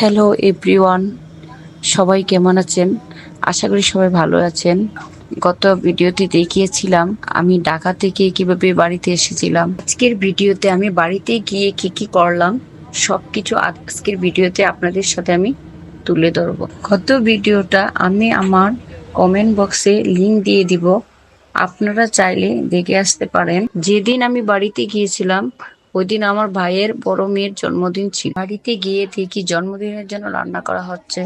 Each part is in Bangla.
হ্যালো এভরিওয়ান, সবাই কেমন আছেন? আশা করি সবাই ভালো আছেন। গত ভিডিওতে দেখিয়েছিলাম আমি ঢাকা থেকে কীভাবে বাড়িতে এসেছিলাম। আজকের ভিডিওতে আমি বাড়িতে গিয়ে কি কি করলাম সব কিছু আজকের ভিডিওতে আপনাদের সাথে আমি তুলে ধরবো। গত ভিডিওটা আমি আমার কমেন্ট বক্সে লিংক দিয়ে দিব। আপনারা চাইলে দেখে আসতে পারেন। যেদিন আমি বাড়িতে গিয়েছিলাম ওই দিন আমার ভাইয়ের বড় মেয়ের জন্মদিন ছিল। বাড়িতে গিয়ে দেখি জন্মদিনের জন্য রান্না করা হচ্ছে,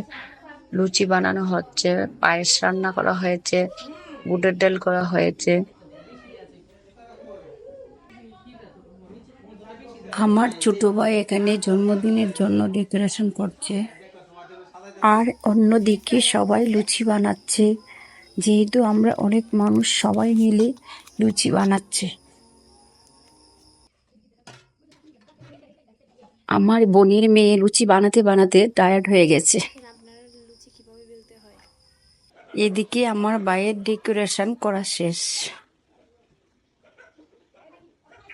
লুচি বানানো হচ্ছে, পায়েস রান্না করা হয়েছে বুটের ডাল করা হয়েছে। আমার ছোট ভাই এখানে জন্মদিনের জন্য ডেকোরেশন করছে। আর অন্যদিকে সবাই লুচি বানাচ্ছে। যেহেতু আমরা অনেক মানুষ সবাই মিলে লুচি বানাচ্ছে। আমার বোনের মেয়ে লুচি বানাতে বানাতে টায়ার্ড হয়ে গেছে। এদিকে আমার বাইয়ের ডেকোরেশন করা শেষ।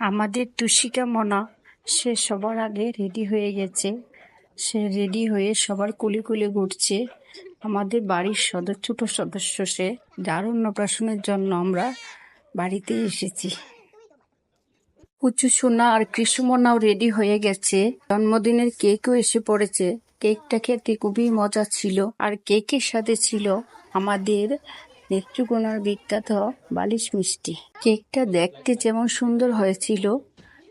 আমাদের তুষিকা মনা, সে সবার আগে রেডি হয়ে গেছে। সে রেডি হয়ে সবার কুলে কুলে ঘুরছে। আমাদের বাড়ির সদস্য ছোট সদস্য সে, যার অন্নপ্রাশনের জন্য আমরা বাড়িতে এসেছি। পুচু সোনা আর কৃষ্ণমোনাও রেডি হয়ে গেছে। জন্মদিনের কেকও এসে পড়েছে। কেকটা খেতে খুবই মজা ছিল। আর কেকের সাথে ছিল আমাদের নেত্রকোনার বিখ্যাত বালিশ মিষ্টি। কেকটা দেখতে যেমন সুন্দর হয়েছিল,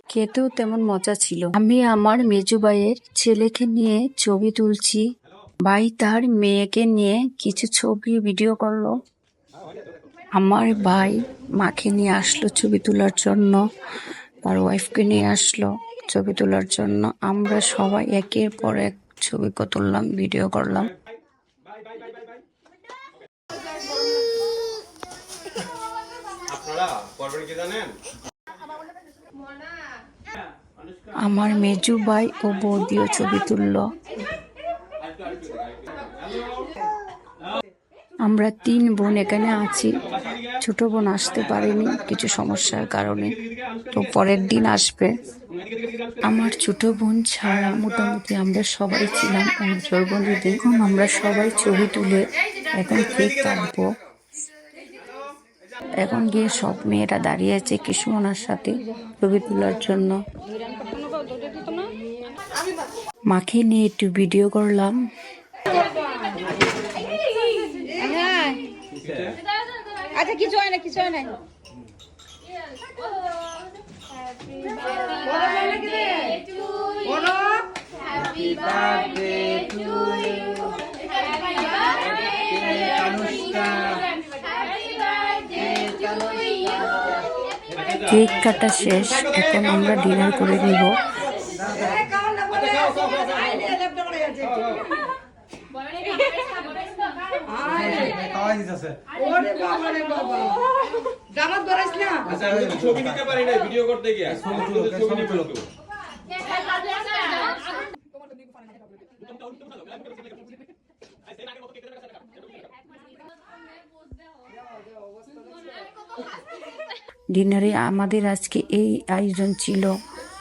খেতেও তেমন মজা ছিল। আমি আমার মেজু ভাইয়ের ছেলেকে নিয়ে ছবি তুলছি। ভাই তার মেয়েকে নিয়ে কিছু ছবি ভিডিও করল। আমার ভাই মাকে নিয়ে আসলো ছবি তোলার জন্য। তার ওয়াইফকে নিয়ে আসলো ছবি তোলার জন্য। আমরা সবাই একের পর এক ছবি তুললাম ভিডিও করলাম। আমার মেজু ভাই ও বৌদিও ছবি তুললো। আমরা তিন বোন এখানে আছি। ছোট বোন আসতে পারেনি, কিছু সমস্যার কারণে। তো পরের দিন আসবে। আমার ছোট বোন ছাড়া মোটামুটি আমরা সবাই ছিলাম উজ্জ্বল বন্ধুদের এখন আমরা সবাই ছবি তুলে এখন কেক কাটবো। এখন গিয়ে সব মেয়েরা দাঁড়িয়ে আছে কৃষ্ণনার সাথে ছবি তোলার জন্য। মাকে নিয়ে একটু ভিডিও করলাম। আচ্ছা কিছু হয় না কিছু হয় না। কেক কাটা শেষ এখন আমরা ডিনার করে নিব জামাত ধরাইস না আচ্ছা আমি তো ডিনারে আমাদের আজকে এই আয়োজন ছিল।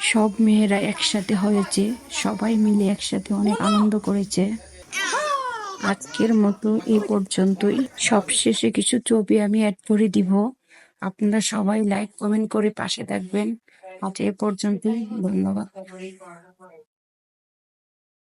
সব মেয়েরা একসাথে হয়েছে। সবাই মিলে একসাথে অনেক আনন্দ করেছে। আজকের মতো এ পর্যন্তই। সবশেষে কিছু ছবি আমি অ্যাড করে দিব। আপনারা সবাই লাইক কমেন্ট করে পাশে থাকবেন। আজ এ পর্যন্তই। ধন্যবাদ।